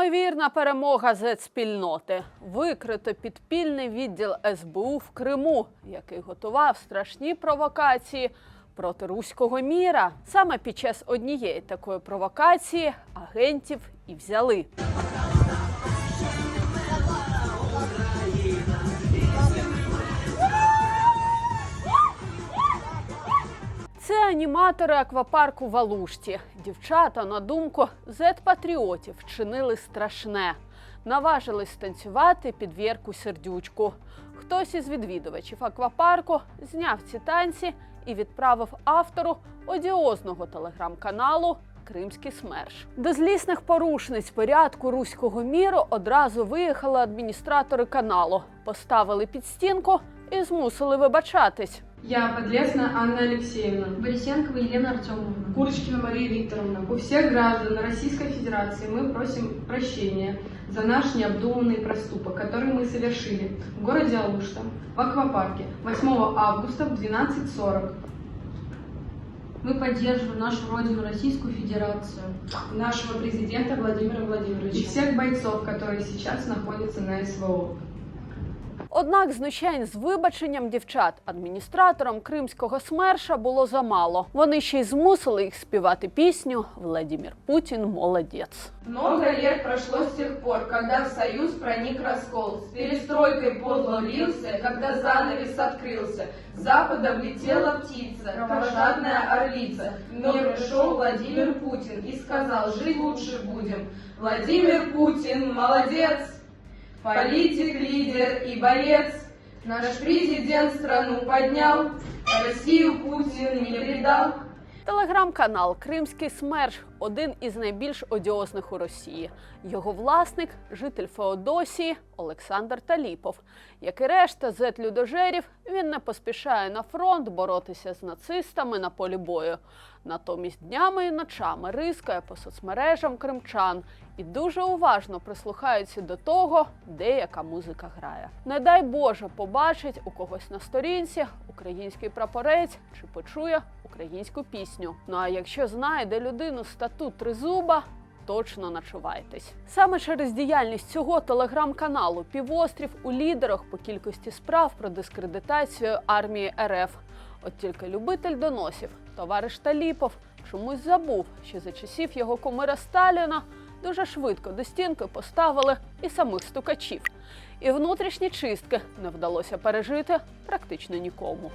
Неймовірна перемога Z-спільноти. Викрито підпільний відділ СБУ в Криму, який готував страшні провокації проти руського міра. Саме під час однієї такої провокації агентів і взяли. Це аніматори аквапарку в Алушті. Дівчата, на думку зет-патріотів, вчинили страшне. Наважились танцювати під вірку сердючку. Хтось із відвідувачів аквапарку зняв ці танці і відправив автору одіозного телеграм-каналу Кримський смерш. До злісних порушниць порядку руського міру одразу виїхали адміністратори каналу, поставили під стінку і змусили вибачатись. Я Подлесна Анна Алексеевна. Борисенкова Елена Артемовна. Курочкина Мария Викторовна. У всех граждан Российской Федерации мы просим прощения за наш необдуманный проступок, который мы совершили в городе Алушта, в аквапарке 8 августа в 12.40. Мы поддерживаем нашу родину Российскую Федерацию. нашего президента Владимира И Владимировича. всех бойцов, которые сейчас находятся на СВО. Однак знущань з вибаченням дівчат адміністраторам кримського смерша було замало. Вони ще й змусили їх співати пісню Владимир Путін молодець. Много лет прошло с тех пор, когда в Союз проник раскол. С перестройкой подло лился, когда занавес открылся. С запада влетела птица, кровожадная орлица. Но пришел Владимир Путин и сказал, жить лучше будем. Владимир Путин, молодец! Политик, лидер и борец. Наш президент страну поднял, Россию Путин не предал. Телеграм-канал Кримський смерш один із найбільш одіозних у Росії. Його власник житель Феодосії Олександр Таліпов. Як і решта зет-людожерів, він не поспішає на фронт боротися з нацистами на полі бою. Натомість днями і ночами рискає по соцмережам кримчан і дуже уважно прислухається до того, де яка музика грає. Не дай Боже побачить у когось на сторінці український прапорець чи почує українську пісню. Ну а якщо знайде людину статут тризуба. Точно начувайтесь. Саме через діяльність цього телеграм-каналу півострів у лідерах по кількості справ про дискредитацію армії РФ. От тільки любитель доносів, товариш Таліпов, чомусь забув, що за часів його кумира Сталіна дуже швидко до стінки поставили і самих стукачів. І внутрішні чистки не вдалося пережити практично нікому.